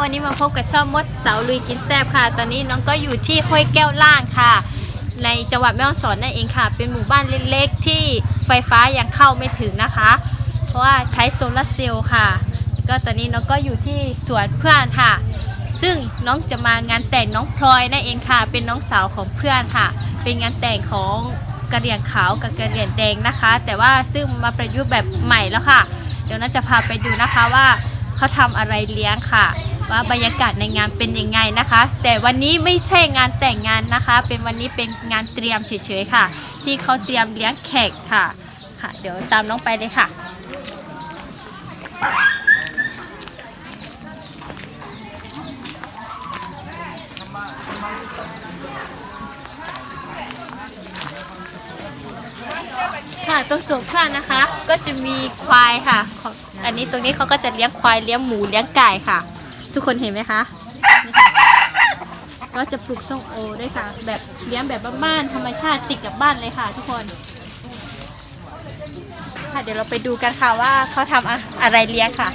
วันนี้มาพบกับช่องมดเสาลุยกินแซบค่ะ ตอนนี้น้องก็อยู่ที่ห้วยแก้วล่างค่ะ ในจังหวัดแม่ฮ่องสอนนั่นเองค่ะ เป็นหมู่บ้านเล็กๆที่ไฟฟ้ายังเข้าไม่ถึงนะคะ เพราะว่าใช้โซลาร์เซลล์ค่ะ ก็ตอนนี้น้องก็อยู่ที่สวนเพื่อนค่ะ ซึ่งน้องจะมางานแต่งน้องพลอยนั่นเองค่ะ เป็นน้องสาวของเพื่อนค่ะ เป็นงานแต่งของกระเหรี่ยงขาวกับกระเหรี่ยงแดงนะคะ แต่ว่าซึ่งมาประยุกต์แบบใหม่แล้วค่ะ เดี๋ยวน้าจะพาไปดูนะคะว่าเขาทำอะไรเลี้ยงค่ะ ว่าบรรยากาศในงานเป็นยังไงนะคะ แต่วันนี้ไม่ใช่งานแต่งงานนะคะ เป็นวันนี้เป็นงานเตรียมเฉยๆค่ะ ที่เขาเตรียมเลี้ยงแขกค่ะค่ะ เดี๋ยวตามน้องไปเลยค่ะค่ะตรงสวนพระนะคะ ก็จะมีควายค่ะ อันนี้ตรงนี้เขาก็จะเลี้ยงควายเลี้ยงหมูเลี้ยงไก่ค่ะ ทุกคนเห็นไหมคะนี่ค่ะก็จะปลูกส้มโอด้วยค่ะ แบบเลี้ยงแบบบ้านๆธรรมชาติติดกับบ้านเลยค่ะ ทุกคนค่ะเดี๋ยวเราไปดูกันค่ะว่าเขาทำอะอะไรเลี้ยงค่ะ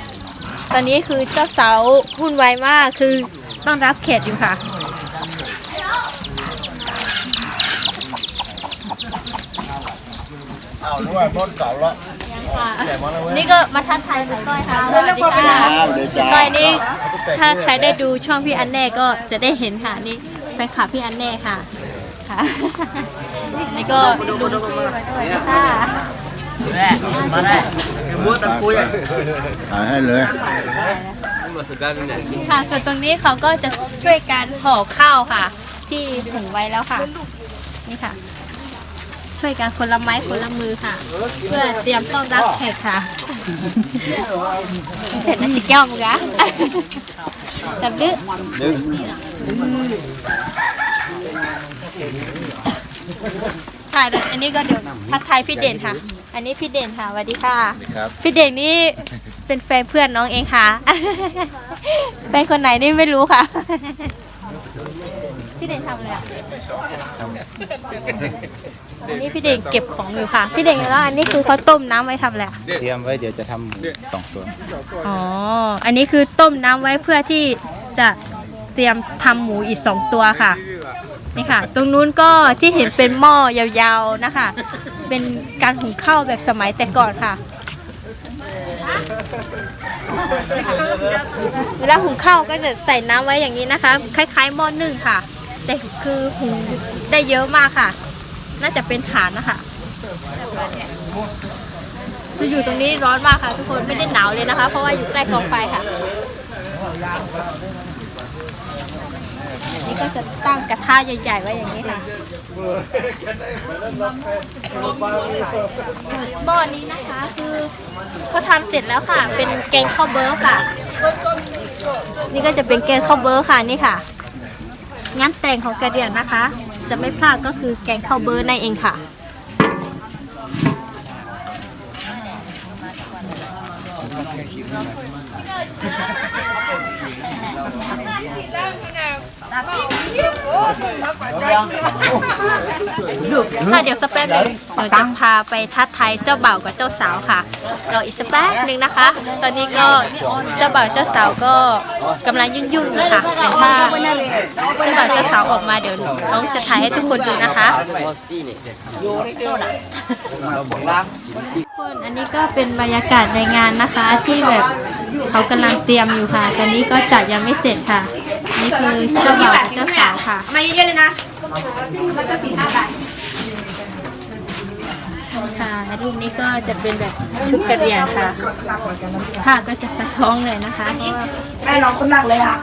ตอนนี้คือเจ้าเสาวุ่นวายมากคือต้องรับเขตอยู่ค่ะอ้าวรู้ว่าพ้นเก่าแล้วค่ะนี่ก็มาทักทายคุณก้อยค่ะสวัสดีค่ะอ้าวเดี๋ยวจ้าก้อยนี่ ถ้าใครได้ดูช่องพี่อันแน่ก็จะได้เห็นค่ะนี่แฟนคลับพี่อันแน่ค่ะค่ะนี่ก็ดูที่มาด้วยค่ะมาได้บัวตะกุยถ่ายให้เลยมาสุดกันเนี่ยค่ะส่วนตรงนี้เขาก็จะช่วยการห่อข้าวค่ะ ที่หุงไว้แล้วค่ะ นี่ค่ะ ช่วยกันคนละไม้คนละมือค่ะ เพื่อเตรียมต้อนรับแขกค่ะเสร็จแล้วจิแก้วมึงอะจับดึกดึงค่ะเดี๋ยวอันนี้ก็เดี๋ยวทักทายพี่เด่นค่ะ อันนี้พี่เด่นค่ะสวัสดีค่ะครับพี่เด่นนี่เป็นแฟนเพื่อนน้องเองค่ะ แฟนคนไหนนี่ไม่รู้ค่ะ พี่เด่นทำอะไรอะ อันนี้พี่เด่นเก็บของอยู่ค่ะ พี่เด่นแล้วอันนี้คือเขาต้มน้ำไว้ทำอะไรอะเตรียมไว้เดี๋ยวจะทำสองตัวอ๋อ อันนี้คือต้มน้ำไว้เพื่อที่จะเตรียมทำหมูอีกสองตัวค่ะ นี่ค่ะ ตรงนู้นก็ที่เห็นเป็นหม้อยาวๆนะคะ เป็นการหุงข้าวแบบสมัยแต่ก่อนค่ะ เวลาหุงข้าวก็จะใส่น้ำไว้อย่างนี้นะคะ คล้ายๆหม้อนึ่งค่ะ แต่คือหุงได้เยอะมากค่ะ น่าจะเป็นฐานนะคะคืออยู่ตรงนี้ร้อนมากค่ะ ทุกคนไม่ได้หนาวเลยนะคะ เพราะว่าอยู่ใกล้กองไฟค่ะ นี่ก็จะตั้งกระทะใหญ่ๆไว้อย่างนี้ค่ะหม้อนี้นะคะคือเขาทำเสร็จแล้วค่ะ เป็นแกงข้าวเบอร์ค่ะ นี่ก็จะเป็นแกงข้าวเบอร์ค่ะนี่ค่ะ งั้นแต่งของกระเดียนนะคะ จะไม่พลาดก็คือแกงข้าวเบอร์นั่นเองค่ะ ค่ะเดี๋ยวสักแป๊บหนึงหนูจะพาไปทัดทายเจ้าบ่าวกับเจ้าสาวค่ะรออีกสักแป๊บหนึ่งนะคะ ตอนนี้ก็เจ้าบ่าวเจ้าสาวก็กำลังยุ่งๆอยู่ค่ะแต่ถ้าเจ้าบ่าวเจ้าสาวออกมาเดี๋ยวน้องจะถ่ายให้ทุกคนดูนะคะบอสซี่เนี่ยทุกคนอันนี้ก็เป็นบรรยากาศในงานนะคะที่แบบ เขากำลังเตรียมอยู่ค่ะ ตอนนี้ก็จัดยังไม่เสร็จค่ะ นี่คือเจ้าบ่าวกับเจ้าสาวค่ะ มาเยอะๆเลยนะ มันจะสี่ห้าบาทค่ะรูปนี้ก็จะเป็นแบบชุดกระเหรี่ยงค่ะ ผ้าก็จะสะท้องเลยนะคะเพราะว่า แม่น้องคนหนักเลยอะ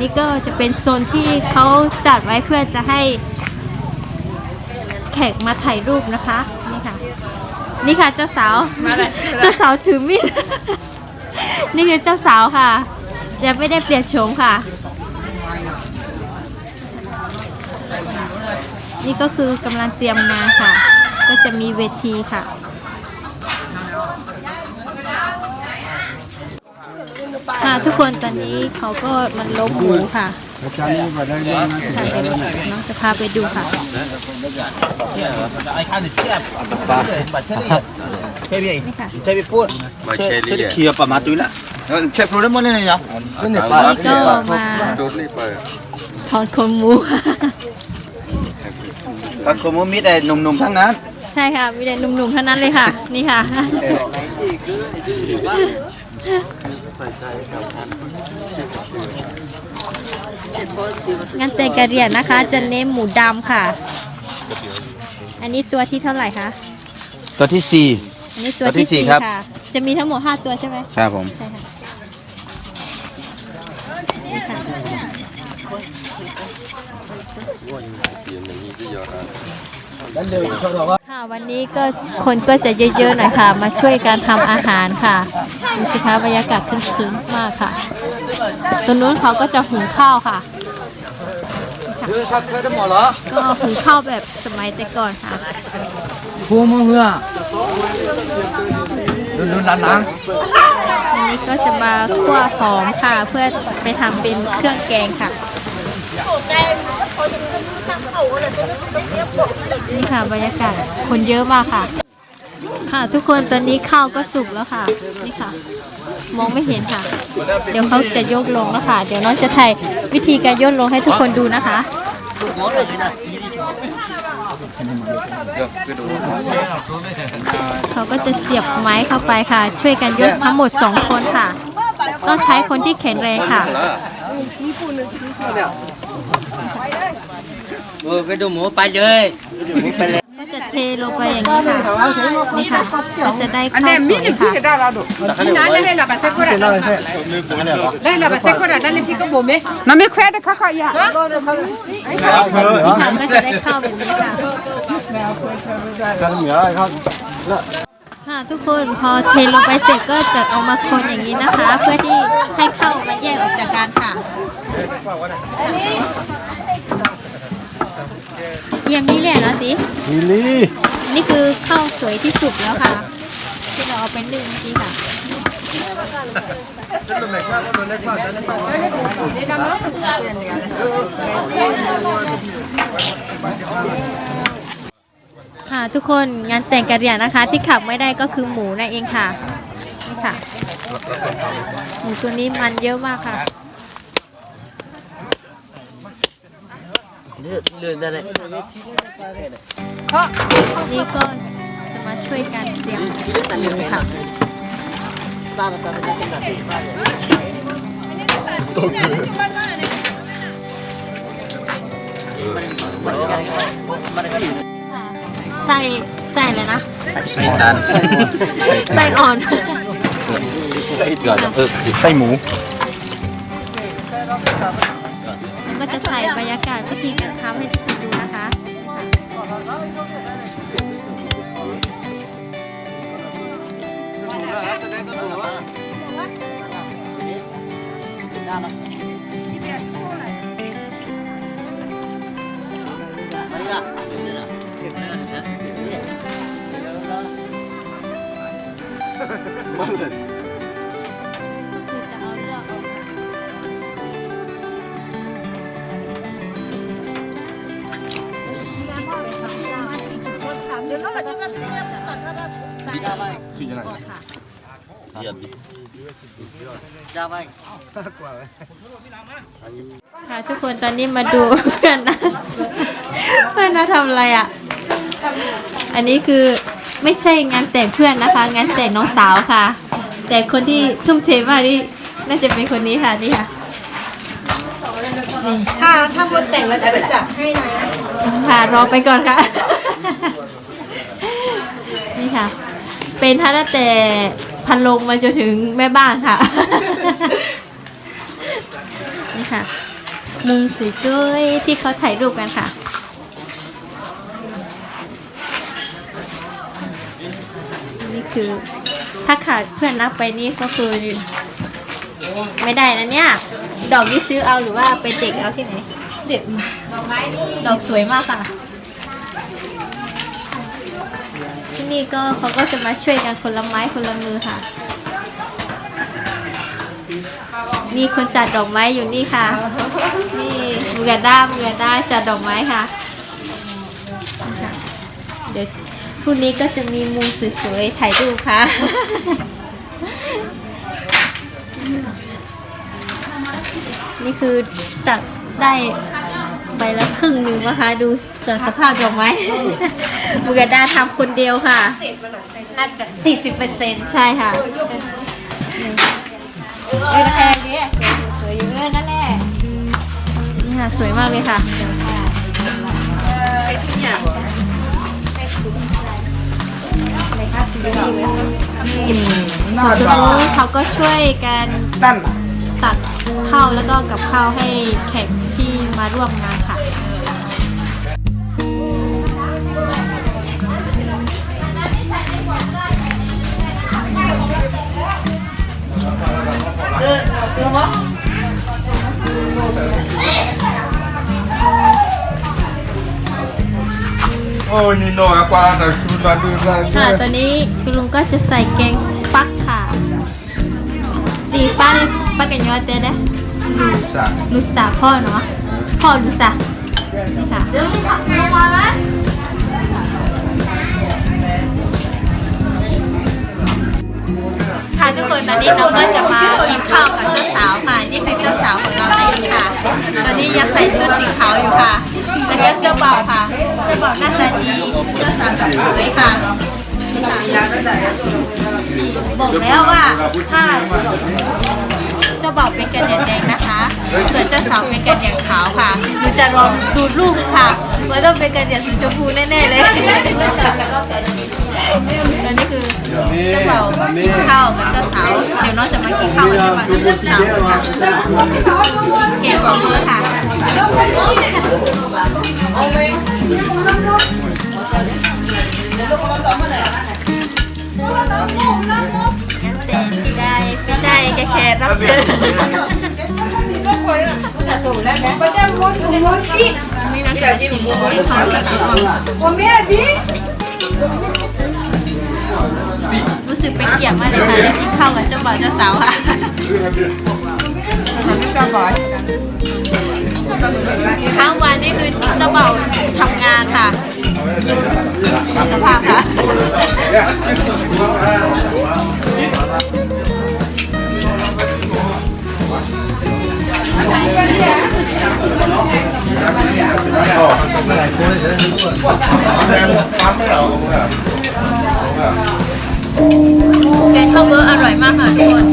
นี่ก็จะเป็นโซนที่เขาจัดไว้เพื่อจะให้แขกมาถ่ายรูปนะคะ นี่ค่ะ นี่ค่ะเจ้าสาวเจ้าสาวถือมีด นี่คือเจ้าสาวค่ะยังไม่ได้เปลี่ยนโฉมค่ะ นี่ก็คือกำลังเตรียมมาค่ะ ก็จะมีเวทีค่ะ ค่ะทุกคนตอนนี้เขาก็มันล้มหมูค่ะค่ะเดี๋ยวน้องจะพาไปดูค่ะไอ้ข้าวนี่เทียบบัตรเชอรี่เชฟพี่นี่ค่ะเชฟพี่พูดเชฟเชียร์ประมาณตุ้ยละเชฟรู้ได้หมดเลยเนาะนี่ก็มาถอนขนหมูค่ะตอนโคมูมีแต่หนุ่มๆทั้งนั้น ใช่ค่ะ มีแต่หนุ่มๆเท่านั้นเลยค่ะ นี่ค่ะ งานแต่งกะเหรี่ยงนะคะ จะเน้นหมูดำค่ะ อันนี้ตัวที่เท่าไหร่คะ ตัวที่สี่ อันนี้ตัวตัวที่ที่สี่สี่ครับ ค่ะ จะมีทั้งหมด5ตัวใช่ไหมครับผม ใช่ค่ะนี่ค่ะ ค่ะวันนี้ก็คนก็จะเยอะๆหน่อยค่ะ มาช่วยการทำอาหารค่ะดูสิคะบรรยากาศครึ้มๆมากค่ะตรงนู้นเขาก็จะหุงข้าวค่ะ คือชักเคยได้หมดเหรอก็หุงข้าวแบบสมัยแต่ก่อนค่ะ พูมือเหือดูดูหลังอันนี้ก็จะมาคั่วหอมค่ะ เพื่อไปทำเป็นเครื่องแกงค่ะ นี่ค่ะบรรยากาศคนเยอะมากค่ะ ค่ะทุกคนตอนนี้ข้าวก็สุกแล้วค่ะ นี่ค่ะ มองไม่เห็นค่ะ เดี๋ยวเขาจะยกลงแล้วค่ะ เดี๋ยวน้องจะถ่ายวิธีการยกลงให้ทุกคนดูนะคะเขาก็จะเสียบไม้เข้าไปค่ะ ช่วยกันยกทั้งหมด 2 คนค่ะ ต้องใช้คนที่แข็งแรงค่ะ เออไปดูหมูไปเลยก็จะเทลงไปอย่างนี้ค่ะนี่ค่ะก็จะได้ข้าวสวยค่ะ Nane le la base kora. Le la base kora nane piko bome. Na me kwede kaka ya. นี่แค่ะก็จะได้ข้าวแบบนี้ค่ะค่ะทุกคนพอเทลงไปเสร็จก็จะเอามาคนอย่างนี้นะคะ เพื่อที่ให้ข้าวมันแยกออกจากกันค่ะ เยี่ยมนี่แหละนะสิทีลีนี่คือข้าวสวยที่สุกแล้วค่ะ ที่เราเอาไปนึ่งเมื่อกี้ค่ะค่ะทุกคนงานแต่งกะเหรี่ยงนะคะ ที่ขับไม่ได้ก็คือหมูนั่นเองค่ะนี่ค่ะหมูตัวนี้มันเยอะมากค่ะ เลื่อนได้เลยนี่ก็จะมาช่วยกันเสียบหมูค่ะไส้ไส้เลยนะใส่ตาลใส่อ่อนเกลือเออใส่หมู จะถ่ายบรรยากาศวิธีการทำให้ดูนะคะคื ใส่ค่ะจ้าไปค่ะทุกคนตอนนี้มาดู เพื่อนนะเพื่อนนะทำอะไรอะ อันนี้คือไม่ใช่งานแต่งเพื่อนนะคะ งานแต่งน้องสาวค่ะ แต่คนที่ทุ่มเทมากนี่น่าจะเป็นคนนี้ค่ะนี่ค่ะนี่ถ้าถ้าบนแต่งเราจะไปจัดให้นะค่ะรอไปก่อนค่ะนี่ ค่ะ เป็นท่าตั้งแต่พันลงมาจนถึงแม่บ้านค่ะ นี่ค่ะ มุมสวยๆที่เขาถ่ายรูปกันค่ะนี่คือถ้าขาดเพื่อนนับไปนี่ก็คือไม่ได้นะเนี่ย ดอกนี้ซื้อเอาหรือว่าไปเด็กเอาที่ไหน เด็กดอกสวยมากค่ะ นี่ก็เขาก็จะมาช่วยกันคนละไม้คนละมือค่ะ นี่คนจัดดอกไม้อยู่นี่ค่ะ นี่กาด้ามูกาด้าจัดดอกไม้ค่ะ เดี๋ยวพรุ่งนี้ก็จะมีมุมสวยๆถ่ายรูปค่ะนี่คือจัดได้ ใบละครึ่งหนึ่งนะคะ ดูจากสภาพดอกไม้มูกาด้าทำคนเดียวค่ะ น่าจะ 40%ใช่ค่ะเออแพงดิสวยอยู่เลยนั่นแหละนี่ค่ะ สวยมากเลยค่ะหมอตรงนู้นเขาก็ช่วยกันตักข้าวแล้วก็กับข้าวให้แขกที่มาร่วมงาน ค่ะ Oh, Nino, apa nak sudah tu ค่ะ ตอนนี้คุณลุงก็จะใส่แกงฟักค่ะดีป้าเลยป้ากันยอดเต้ได้ Rusak. ลุสาพ่อเนาะพ่อลุสานี่ค่ะ ค่ะทุกคนตอนนี้เราก็จะมากินข้าวกับเจ้าสาวค่ะนี่คือเจ้าสาวของเราเองค่ะ ตอนนี้ยังใส่ชุดสีขาวอยู่ค่ะแล้วก็เจ้าบ่าวค่ะเจ้าบ่าวหน้าตาดีเจ้าสาวก็สวยค่ะบอกแล้วว่าถ้าเจ้าบ่าวเป็นกระเดียงแดงนะคะ ส่วนเจ้าสาวเป็นกระเดียงขาวค่ะหนูจะลองดูรูปค่ะว่าต้องเป็นกระเดียงสีชมพูแน่ๆเลย เจ้าบ่าวกินข้าวกับเจ้าสาวเดี๋ยวน้องจะมากินข้าวกับเจ้าบ่าวกับเจ้าสาวกันค่ะเกมของเบอค่ะแต่ที่ได้ได้แค่แค่รับเชิญนี่น้องจะชิมให้เขาดูค่ะ รู้สึกเป็นเกียรติมากเลยค่ะได้กินข้าวกับเจ้าบ่าวเจ้าสาวค่ะทั้งวันนี่คือเจ้าบ่าวทำงานค่ะดูสภาพค่ะ แกงข้าวเบอร์อร่อยมากค่ะทุกคน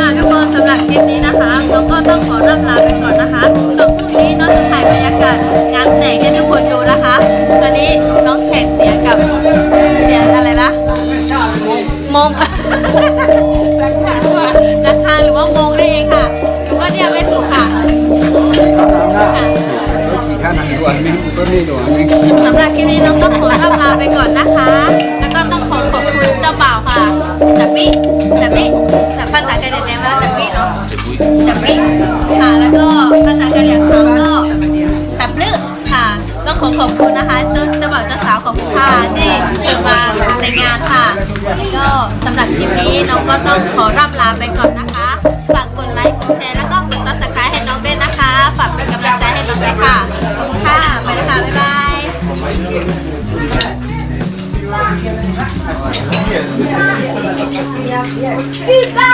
ค่ะทุกคนสำหรับคลิปนี้นะคะเราก็ต้องขอรับลาไปก่อนนะคะส่วนพรุ่งนี้น้องจะถ่ายบรรยากาศงานแต่งให้ทุกคนดูนะคะตอนนี้น้องแขกเสียกับ นะคะเจ้าเจ้าบ่าวเจ้าสาวของคุณค่ะที่เชิญมาในงานค่ะ ก็สำหรับคลิปนี้น้องก็ต้องขอร่ำลาไปก่อนนะคะ ฝากกดไลค์กดแชร์แล้วก็กดซับสไครต์ให้น้องด้วยนะคะ ฝากเป็นกำลังใจให้น้องด้วยค่ะขอบคุณค่ะไปเลยค่ะบ๊ายบายพี่ป้า